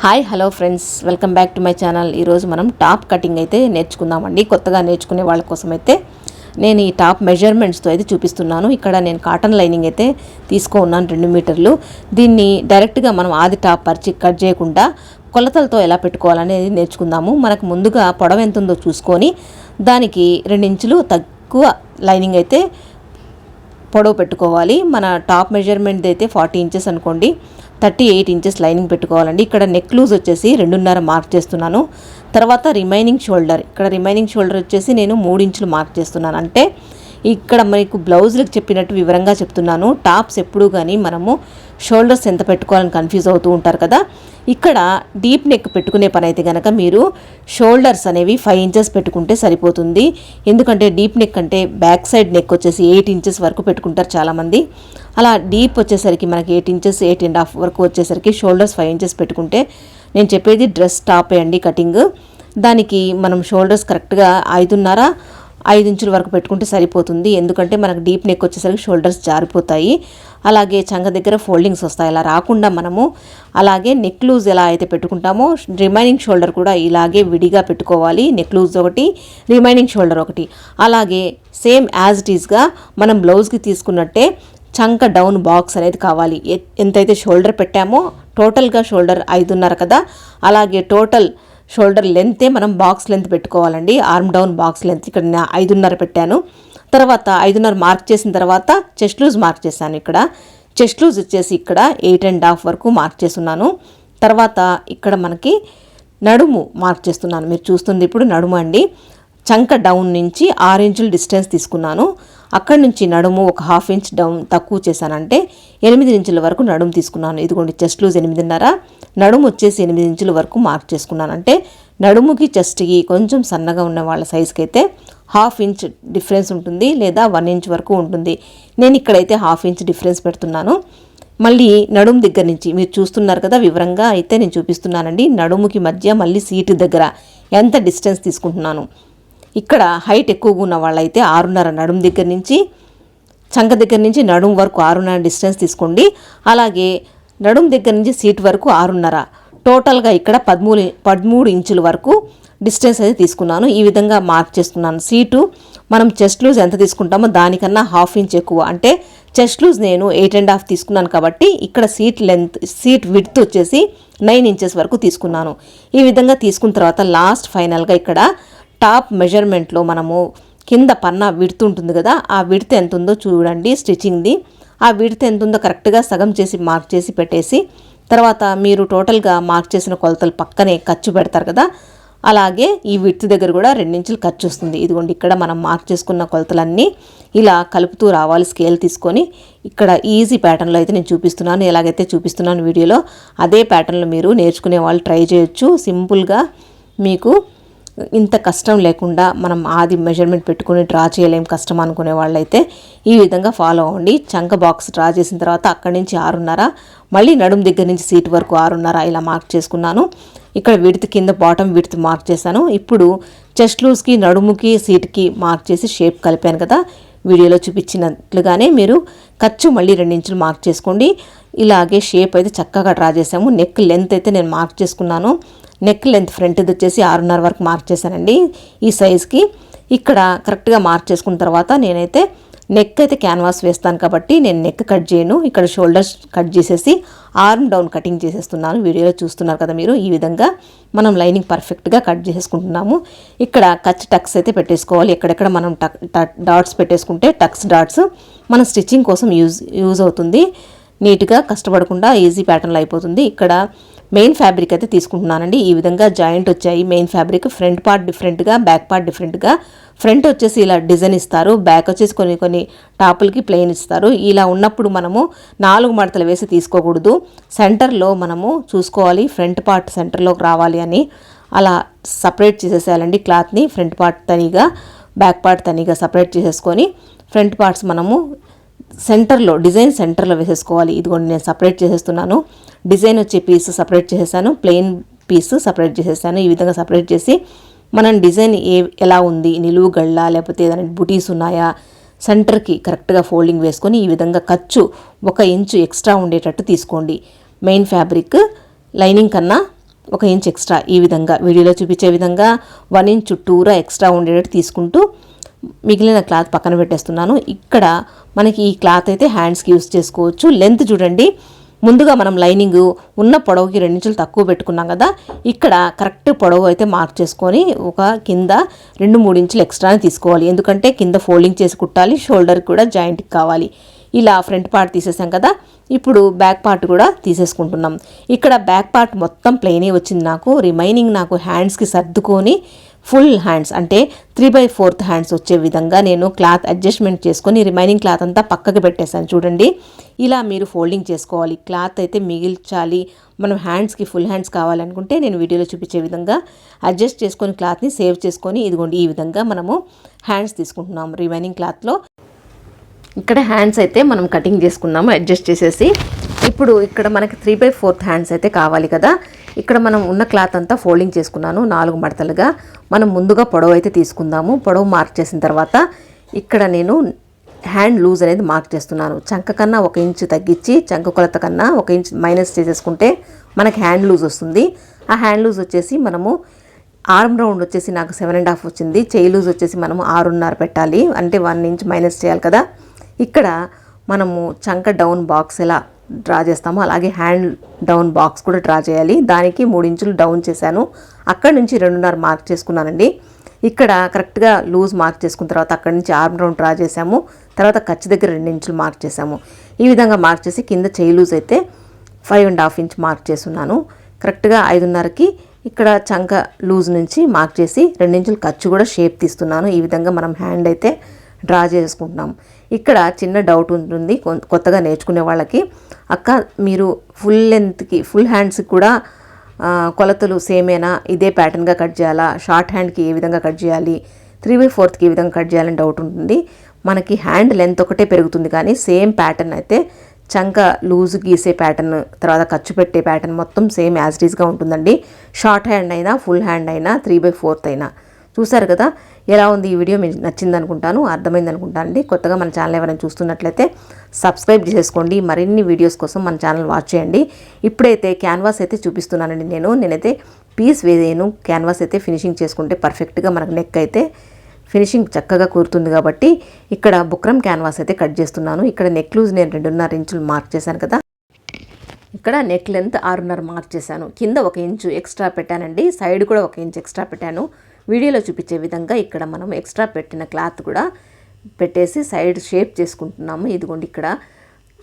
Hi hello friends. Welcome back to my channel. ఈరోజు మనం top cutting అయితే నేర్చుకుందామండి. కొత్తగా నేర్చుకునే వాళ్ళ కోసం అయితే నేను ఈ టాప్ మెజర్మెంట్స్తో అయితే చూపిస్తున్నాను. ఇక్కడ నేను కాటన్ లైనింగ్ అయితే తీసుకో ఉన్నాను రెండు మీటర్లు. దీన్ని డైరెక్ట్గా మనం ఆది టాప్ పరిచి కట్ చేయకుండా కొలతలతో ఎలా పెట్టుకోవాలనేది నేర్చుకుందాము. మనకు ముందుగా పొడవ ఎంత ఉందో చూసుకొని దానికి రెండు ఇంచులు తక్కువ లైనింగ్ అయితే పొడవు పెట్టుకోవాలి. మన టాప్ మెజర్మెంట్ అయితే ఫార్టీ ఇంచెస్ అనుకోండి. థర్టీ ఎయిట్ ఇంచెస్ లైనింగ్ పెట్టుకోవాలండి. ఇక్కడ నెక్ లూజ్ వచ్చేసి రెండున్నర మార్క్ చేస్తున్నాను. తర్వాత రిమైనింగ్ షోల్డర్. ఇక్కడ రిమైనింగ్ షోల్డర్ వచ్చేసి నేను మూడు ఇంచులు మార్క్ చేస్తున్నాను. అంటే ఇక్కడ మీకు బ్లౌజులకు చెప్పినట్టు వివరంగా చెప్తున్నాను. టాప్స్ ఎప్పుడు కానీ మనము షోల్డర్స్ ఎంత పెట్టుకోవాలని కన్ఫ్యూజ్ అవుతూ ఉంటారు కదా. ఇక్కడ డీప్ నెక్ పెట్టుకునే పని అయితే కనుక మీరు షోల్డర్స్ అనేవి ఫైవ్ ఇంచెస్ పెట్టుకుంటే సరిపోతుంది. ఎందుకంటే డీప్ నెక్ అంటే బ్యాక్ సైడ్ నెక్ వచ్చేసి ఎయిట్ ఇంచెస్ వరకు పెట్టుకుంటారు చాలామంది. అలా డీప్ వచ్చేసరికి మనకి eight inches eight and half వరకు వచ్చేసరికి షోల్డర్స్ ఫైవ్ ఇంచెస్ పెట్టుకుంటే నేను చెప్పేది డ్రెస్ టాప్ అండి కటింగ్. దానికి మనం షోల్డర్స్ కరెక్ట్గా ఐదున్నర ఐదు ఇంచుల వరకు పెట్టుకుంటే సరిపోతుంది. ఎందుకంటే మనకు డీప్ నెక్ వచ్చేసరికి షోల్డర్స్ జారిపోతాయి. అలాగే చంగ దగ్గర ఫోల్డింగ్స్ వస్తాయి. అలా రాకుండా మనము అలాగే నెక్ లూజ్ ఎలా అయితే పెట్టుకుంటామో రిమైనింగ్ షోల్డర్ కూడా ఇలాగే విడిగా పెట్టుకోవాలి. నెక్ లూజ్ ఒకటి రిమైనింగ్ షోల్డర్ ఒకటి. అలాగే సేమ్ యాజ్ ఇట్ ఈస్గా మనం బ్లౌజ్కి తీసుకున్నట్టే చంక డౌన్ బాక్స్ అనేది కావాలి. ఎంతైతే షోల్డర్ పెట్టామో టోటల్గా షోల్డర్ ఐదున్నర కదా. అలాగే టోటల్ షోల్డర్ లెంతే మనం బాక్స్ లెంత్ పెట్టుకోవాలండి. ఆర్మ్ డౌన్ బాక్స్ లెంత్ ఇక్కడ నేను ఐదున్నర పెట్టాను. తర్వాత ఐదున్నర మార్క్ చేసిన తర్వాత చెస్ట్ లూజ్ మార్క్ చేశాను ఇక్కడ. చెస్ట్ లూజ్ వచ్చేసి ఇక్కడ ఎయిట్ అండ్ హాఫ్ వరకు మార్క్ చేస్తున్నాను. తర్వాత ఇక్కడ మనకి నడుము మార్క్ చేస్తున్నాను. మీరు చూస్తుంది ఇప్పుడు నడుము అండి. చంక డౌన్ నుంచి ఆరు ఇంచులు డిస్టెన్స్ తీసుకున్నాను. అక్కడి నుంచి నడుము ఒక హాఫ్ ఇంచ్ డౌన్ తక్కువ చేశానంటే ఎనిమిది ఇంచుల వరకు నడుము తీసుకున్నాను. ఇదిగోండి చెస్ట్ లూజ్ ఎనిమిదిన్నర. నడుము వచ్చేసి ఎనిమిది ఇంచుల వరకు మార్క్ చేసుకున్నాను అంటే నడుముకి చెస్ట్కి కొంచెం సన్నగా ఉన్న వాళ్ళ సైజ్కి అయితే హాఫ్ ఇంచ్ డిఫరెన్స్ ఉంటుంది లేదా వన్ ఇంచ్ వరకు ఉంటుంది. నేను ఇక్కడైతే హాఫ్ ఇంచ్ డిఫరెన్స్ పెడుతున్నాను. మళ్ళీ నడుము దగ్గర నుంచి మీరు చూస్తున్నారు కదా వివరంగా అయితే నేను చూపిస్తున్నానండి. నడుముకి మధ్య మళ్ళీ సీటు దగ్గర ఎంత డిస్టెన్స్ తీసుకుంటున్నాను. ఇక్కడ హైట్ ఎక్కువగా ఉన్న వాళ్ళైతే ఆరున్నర నడుము దగ్గర నుంచి చంక దగ్గర నుంచి నడుము వరకు ఆరున్నర డిస్టెన్స్ తీసుకోండి. అలాగే నడుము దగ్గర నుంచి సీట్ వరకు ఆరున్నర. టోటల్గా ఇక్కడ పదమూడు పదమూడు ఇంచుల వరకు డిస్టెన్స్ అయితే తీసుకున్నాను. ఈ విధంగా మార్క్ చేసుకున్నాను సీటు మనం చెస్ట్ లూజ్ ఎంత తీసుకుంటామో దానికన్నా హాఫ్ ఇంచ్ ఎక్కువ. అంటే చెస్ట్ లూజ్ నేను ఎయిట్ అండ్ హాఫ్ తీసుకున్నాను కాబట్టి ఇక్కడ సీట్ లెంత్ సీట్ విడ్త్ వచ్చేసి నైన్ ఇంచెస్ వరకు తీసుకున్నాను. ఈ విధంగా తీసుకున్న తర్వాత లాస్ట్ ఫైనల్గా ఇక్కడ టాప్ మెజర్మెంట్లో మనము కింద పన్న విడత ఉంటుంది కదా ఆ విడత ఎంత ఉందో చూడండి స్టిచ్చింగ్ది. ఆ విడత ఎంత ఉందో కరెక్ట్గా సగం చేసి మార్క్ చేసి పెట్టేసి తర్వాత మీరు టోటల్గా మార్క్ చేసిన కొలతలు పక్కనే ఖర్చు పెడతారు కదా అలాగే ఈ విడ్త్ దగ్గర కూడా రెండించులు ఖర్చు వస్తుంది. ఇదిగోండి ఇక్కడ మనం మార్క్ చేసుకున్న కొలతలన్నీ ఇలా కలుపుతూ రావాలి స్కేల్ తీసుకొని. ఇక్కడ ఈజీ ప్యాటర్న్లో అయితే నేను చూపిస్తున్నాను ఎలాగైతే చూపిస్తున్నాను వీడియోలో అదే ప్యాటర్న్లో మీరు నేర్చుకునే వాళ్ళు ట్రై చేయొచ్చు. సింపుల్గా మీకు ఇంత కష్టం లేకుండా మనం ఆది మెజర్మెంట్ పెట్టుకుని డ్రా చేయలేం కష్టం అనుకునే వాళ్ళైతే ఈ విధంగా ఫాలో అవ్వండి. చంక బాక్స్ డ్రా చేసిన తర్వాత అక్కడి నుంచి ఆరున్నర మళ్ళీ నడుము దగ్గర నుంచి సీట్ వరకు ఆరున్నర ఇలా మార్క్ చేసుకున్నాను. ఇక్కడ విడత కింద బాటమ్ విడత మార్క్ చేశాను. ఇప్పుడు చెస్ట్ లూజ్కి నడుముకి సీట్కి మార్క్ చేసి షేప్ కలిపాను కదా. వీడియోలో చూపించినట్లుగానే మీరు ఖర్చు మళ్ళీ రెండించులు మార్క్ చేసుకోండి. ఇలాగే షేప్ అయితే చక్కగా డ్రా చేసాము నెక్ లెంత్ అయితే నేను మార్క్ చేసుకున్నాను. నెక్ లెంత్ ఫ్రంట్ వచ్చేసి ఆరున్నర వరకు మార్క్ చేశానండి. ఈ సైజ్కి ఇక్కడ కరెక్ట్గా మార్క్ చేసుకున్న తర్వాత నేనైతే నెక్ అయితే క్యాన్వాస్ వేస్తాను కాబట్టి నేను నెక్ కట్ చేయను. ఇక్కడ షోల్డర్స్ కట్ చేసేసి ఆర్మ్ డౌన్ కటింగ్ చేసేస్తున్నాను. వీడియోలో చూస్తున్నారు కదా మీరు. ఈ విధంగా మనం లైనింగ్ పర్ఫెక్ట్గా కట్ చేసేసుకుంటున్నాము. ఇక్కడ కచ్ టక్స్ అయితే పెట్టేసుకోవాలి. ఎక్కడెక్కడ మనం టక్ టక్ డాట్స్ పెట్టేసుకుంటే టక్స్ డాట్స్ మన స్టిచ్చింగ్ కోసం యూజ్ యూజ్ అవుతుంది. నీట్గా కష్టపడకుండా ఈజీ ప్యాటర్న్లో అయిపోతుంది. ఇక్కడ మెయిన్ ఫ్యాబ్రిక్ అయితే తీసుకుంటున్నానండి. ఈ విధంగా జాయింట్ వచ్చాయి. మెయిన్ ఫ్యాబ్రిక్ ఫ్రంట్ పార్ట్ డిఫరెంట్గా బ్యాక్ పార్ట్ డిఫరెంట్గా ఫ్రంట్ వచ్చేసి ఇలా డిజైన్ ఇస్తారు. బ్యాక్ వచ్చేసి కొన్ని కొన్ని టాపులకి ప్లెయిన్ ఇస్తారు. ఇలా ఉన్నప్పుడు మనము నాలుగు మడతలు వేసి తీసుకోకూడదు. సెంటర్లో మనము చూసుకోవాలి. ఫ్రంట్ పార్ట్ సెంటర్లోకి రావాలి అని. అలా సపరేట్ చేసేసేయాలండి క్లాత్ని ఫ్రంట్ పార్ట్ తనిగా బ్యాక్ పార్ట్ తనిగా సపరేట్ చేసేసుకొని ఫ్రంట్ పార్ట్స్ మనము సెంటర్లో డిజైన్ సెంటర్లో వేసేసుకోవాలి. ఇదిగోండి నేను సపరేట్ చేసేస్తున్నాను. డిజైన్ వచ్చే పీస్ సపరేట్ చేసేసాను. ప్లెయిన్ పీస్ సపరేట్ చేసేసాను. ఈ విధంగా సపరేట్ చేసి మనం డిజైన్ ఏ ఎలా ఉంది? నిలువు గళ్ళ లేకపోతే ఏదైనా బుటీస్ ఉన్నాయా? సెంటర్కి కరెక్ట్గా ఫోల్డింగ్ వేసుకొని ఈ విధంగా ఖర్చు ఒక ఇంచు ఎక్స్ట్రా ఉండేటట్టు తీసుకోండి. మెయిన్ ఫ్యాబ్రిక్ లైనింగ్ కన్నా ఒక ఇంచ్ ఎక్స్ట్రా ఈ విధంగా. వీడియోలో చూపించే విధంగా వన్ ఇంచ్ చుట్టూరా ఎక్స్ట్రా ఉండేటట్టు తీసుకుంటూ మిగిలిన క్లాత్ పక్కన పెట్టేస్తున్నాను. ఇక్కడ మనకి ఈ క్లాత్ అయితే హ్యాండ్స్కి యూస్ చేసుకోవచ్చు. లెంత్ చూడండి. ముందుగా మనం లైనింగ్ ఉన్న పొడవుకి రెండించులు తక్కువ పెట్టుకున్నాం కదా. ఇక్కడ కరెక్ట్ పొడవు అయితే మార్క్ చేసుకొని ఒక కింద రెండు మూడు ఇంచులు ఎక్స్ట్రానే తీసుకోవాలి. ఎందుకంటే కింద ఫోల్డింగ్ చేసి కుట్టాలి షోల్డర్ కూడా జాయింట్కి కావాలి. ఇలా ఫ్రంట్ పార్ట్ తీసేసాం కదా. ఇప్పుడు బ్యాక్ పార్ట్ కూడా తీసేసుకుంటున్నాం. ఇక్కడ బ్యాక్ పార్ట్ మొత్తం ప్లెయినే వచ్చింది నాకు. రిమైనింగ్ నాకు హ్యాండ్స్కి సర్దుకొని ఫుల్ హ్యాండ్స్ అంటే త్రీ బై ఫోర్త్ హ్యాండ్స్ వచ్చే విధంగా నేను క్లాత్ అడ్జస్ట్మెంట్ చేసుకొని రిమైనింగ్ క్లాత్ అంతా పక్కకి పెట్టేశాను. చూడండి ఇలా మీరు ఫోల్డింగ్ చేసుకోవాలి. క్లాత్ అయితే మిగిల్చాలి. మనం హ్యాండ్స్కి ఫుల్ హ్యాండ్స్ కావాలనుకుంటే నేను వీడియోలో చూపించే విధంగా అడ్జస్ట్ చేసుకొని క్లాత్ని సేవ్ చేసుకొని ఇదిగోండి ఈ విధంగా మనము హ్యాండ్స్ తీసుకుంటున్నాం రిమైనింగ్ క్లాత్లో. ఇక్కడ హ్యాండ్స్ అయితే మనం కటింగ్ చేసుకున్నాము అడ్జస్ట్ చేసేసి. ఇప్పుడు ఇక్కడ మనకి త్రీ బై ఫోర్త్ హ్యాండ్స్ అయితే కావాలి కదా. ఇక్కడ మనం ఉన్న క్లాత్ అంతా ఫోల్డింగ్ చేసుకున్నాను నాలుగు మడతలుగా. మనం ముందుగా పొడవు అయితే తీసుకుందాము. పొడవు మార్క్ చేసిన తర్వాత ఇక్కడ నేను హ్యాండ్ లూజ్ అనేది మార్క్ చేస్తున్నాను. చంక కన్నా ఒక ఇంచు తగ్గించి చంక కొలత కన్నా ఒక ఇంచ్ మైనస్ చేసేసుకుంటే మనకి హ్యాండ్ లూజ్ వస్తుంది. ఆ హ్యాండ్ లూజ్ వచ్చేసి మనము ఆర్మ్ రౌండ్ వచ్చేసి నాకు సెవెన్ అండ్ హాఫ్ వచ్చింది. చేయి లూజ్ వచ్చేసి మనము ఆరున్నర పెట్టాలి. అంటే వన్ ఇంచ్ మైనస్ చేయాలి కదా. ఇక్కడ మనము చంక డౌన్ బాక్స్ ఎలా డ్రా చేస్తామో. అలాగే హ్యాండ్ డౌన్ బాక్స్ కూడా డ్రా చేయాలి. దానికి మూడు ఇంచులు డౌన్ చేశాను. అక్కడ నుంచి రెండున్నర మార్క్ చేసుకున్నానండి. ఇక్కడ కరెక్ట్గా లూజ్ మార్క్ చేసుకున్న తర్వాత అక్కడ నుంచి ఆర్మ్ రౌండ్ డ్రా చేసాము తర్వాత ఖర్చు దగ్గర రెండు ఇంచులు మార్క్ చేసాము ఈ విధంగా మార్క్ చేసి కింద చేయి లూజ్ అయితే five and half inch mark చేస్తున్నాను. కరెక్ట్గా ఐదున్నరకి ఇక్కడ చంక లూజ్ నుంచి మార్క్ చేసి రెండించులు ఖర్చు కూడా షేప్ తీస్తున్నాను. ఈ విధంగా మనం హ్యాండ్ అయితే డ్రా చేసుకుంటున్నాం. ఇక్కడ చిన్న డౌట్ ఉంటుంది. కొత్తగా నేర్చుకునే వాళ్ళకి. అక్క మీరు ఫుల్ లెంత్కి ఫుల్ హ్యాండ్స్కి కూడా కొలతలు సేమేనా? ఇదే ప్యాటర్న్గా కట్ చేయాలా? షార్ట్ హ్యాండ్కి ఏ విధంగా కట్ చేయాలి? త్రీ బై ఫోర్త్కి ఏ విధంగా కట్ చేయాలని డౌట్ ఉంటుంది. మనకి హ్యాండ్ లెంత్ ఒకటే పెరుగుతుంది కానీ సేమ్ ప్యాటర్న్ అయితే చంక లూజ్ గీసే ప్యాటర్న్ తర్వాత ఖర్చు పెట్టే ప్యాటర్న్ మొత్తం సేమ్ యాజ్గా ఉంటుందండి. షార్ట్ హ్యాండ్ అయినా ఫుల్ హ్యాండ్ అయినా త్రీ బై ఫోర్త్ అయినా. చూశారు కదా? ఎలా ఉంది ఈ వీడియో? మీకు నచ్చింది అనుకుంటాను అర్థమైంది అనుకుంటానండి కొత్తగా మన ఛానల్ ఎవరైనా చూస్తున్నట్లయితే సబ్స్క్రైబ్ చేసుకోండి. మరిన్ని వీడియోస్ కోసం మన ఛానల్ వాచ్ చేయండి. ఇప్పుడైతే క్యాన్వాస్ అయితే చూపిస్తున్నానండి నేను. నేనైతే పీస్ వేదేను క్యాన్వాస్ అయితే ఫినిషింగ్ చేసుకుంటే పర్ఫెక్ట్గా మనకు నెక్ అయితే ఫినిషింగ్ చక్కగా కూరుతుంది కాబట్టి ఇక్కడ బుక్రమ్ క్యాన్వాస్ అయితే కట్ చేస్తున్నాను. ఇక్కడ నెక్లూజ్ నేను రెండున్నర ఇంచులు మార్క్ చేశాను కదా? ఇక్కడ నెక్ లెంత్ ఆరున్నర మార్క్ చేశాను. కింద ఒక ఇంచు ఎక్స్ట్రా పెట్టానండి. సైడ్ కూడా ఒక ఇంచు ఎక్స్ట్రా పెట్టాను. వీడియోలో చూపించే విధంగా ఇక్కడ మనం ఎక్స్ట్రా పెట్టిన క్లాత్ కూడా పెట్టేసి సైడ్ షేప్ చేసుకుంటున్నాము. ఇదిగోండి ఇక్కడ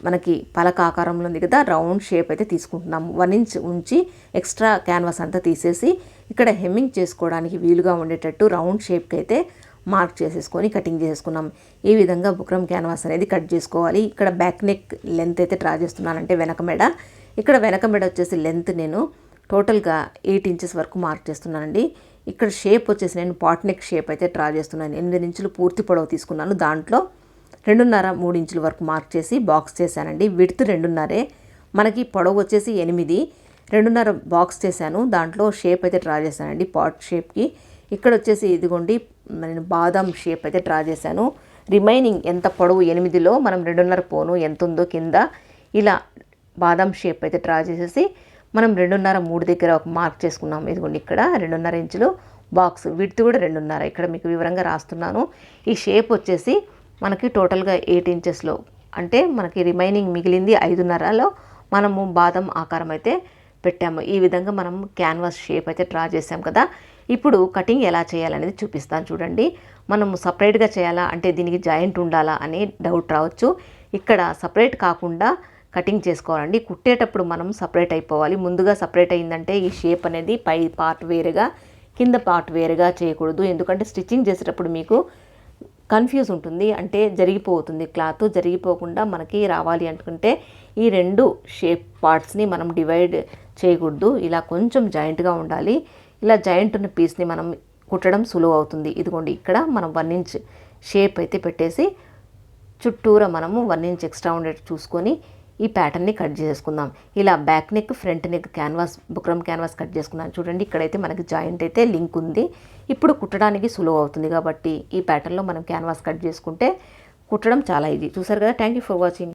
మనకి పలక ఆకారంలో ఉంది కదా రౌండ్ షేప్ అయితే తీసుకుంటున్నాము. వన్ ఇంచ్ ఉంచి ఎక్స్ట్రా క్యాన్వాస్ అంతా తీసేసి ఇక్కడ హెమ్మింగ్ చేసుకోవడానికి వీలుగా ఉండేటట్టు రౌండ్ షేప్కి అయితే మార్క్ చేసేసుకొని కటింగ్ చేసుకున్నాం ఈ విధంగా బుక్రమ్ క్యాన్వాస్ అనేది కట్ చేసుకోవాలి. ఇక్కడ బ్యాక్ నెక్ లెంత్ అయితే డ్రా చేస్తున్నానంటే వెనక మెడ. ఇక్కడ వెనక మెడ వచ్చేసి లెంత్ నేను టోటల్గా ఎయిట్ ఇంచెస్ వరకు మార్క్ చేస్తున్నానండి. ఇక్కడ షేప్ వచ్చేసి నేను పాట్ నెక్ షేప్ అయితే ట్రా చేస్తున్నాను. ఎనిమిది ఇంచులు పూర్తి పొడవు తీసుకున్నాను. దాంట్లో రెండున్నర మూడు ఇంచుల వరకు మార్క్ చేసి బాక్స్ చేశానండి. విడ్త్ రెండున్నరే. మనకి పొడవు వచ్చేసి ఎనిమిది. రెండున్నర బాక్స్ చేశాను. దాంట్లో షేప్ అయితే డ్రా చేశానండి పాట్ షేప్కి ఇక్కడ వచ్చేసి ఇదిగోండి నేను బాదాం షేప్ అయితే డ్రా చేశాను. రిమైనింగ్ ఎంత పొడవు ఎనిమిదిలో మనం రెండున్నర పోను ఎంత ఉందో కింద ఇలా బాదాం షేప్ అయితే డ్రా చేసేసి మనం రెండున్నర మూడు దగ్గర ఒక మార్క్ చేసుకున్నాం. ఇదిగోండి ఇక్కడ రెండున్నర ఇంచులు బాక్స్ విడ్త్ కూడా రెండున్నర. ఇక్కడ మీకు వివరంగా రాస్తున్నాను. ఈ షేప్ వచ్చేసి మనకి టోటల్గా ఎయిట్ ఇంచెస్లో అంటే మనకి రిమైనింగ్ మిగిలింది ఐదున్నరలో మనము బాదం ఆకారం అయితే పెట్టాము. ఈ విధంగా మనం క్యాన్వాస్ షేప్ అయితే డ్రా చేసాం కదా. ఇప్పుడు కటింగ్ ఎలా చేయాలనేది చూపిస్తాను చూడండి. మనము సపరేట్గా చేయాలా? అంటే దీనికి జాయింట్ ఉండాలా? అని డౌట్ రావచ్చు. ఇక్కడ సపరేట్ కాకుండా కటింగ్ చేసుకోవాలండి. కుట్టేటప్పుడు మనం సపరేట్ అయిపోవాలి. ముందుగా సపరేట్ అయిందంటే ఈ షేప్ అనేది పై పార్ట్ వేరుగా కింద పార్ట్ వేరుగా చేయకూడదు. ఎందుకంటే స్టిచ్చింగ్ చేసేటప్పుడు మీకు కన్ఫ్యూజ్ ఉంటుంది. అంటే జరిగిపోతుంది క్లాత్ జరిగిపోకుండా మనకి రావాలి అనుకుంటే ఈ రెండు షేప్ పార్ట్స్ని మనం డివైడ్ చేయకూడదు. ఇలా కొంచెం జాయింట్గా ఉండాలి. ఇలా జాయింట్ ఉన్న పీస్ని మనం కుట్టడం సులువు అవుతుంది. ఇదిగోండి ఇక్కడ మనం వన్ ఇంచ్ షేప్ అయితే పెట్టేసి చుట్టూరా మనము వన్ ఇంచ్ ఎక్స్ట్రా ఉండేట్టు చూసుకొని ఈ ప్యాటర్న్ని కట్ చేసుకుందాం. ఇలా back neck front neck canvas buckram canvas cut చేసుకున్నాను చూడండి ఇక్కడైతే మనకి జాయింట్ అయితే లింక్ ఉంది. ఇప్పుడు కుట్టడానికి సులువు అవుతుంది కాబట్టి ఈ ప్యాటర్న్లో మనం క్యాన్వాస్ కట్ చేసుకుంటే కుట్టడం చాలా ఈజీ చూసారు కదా? Thank you for watching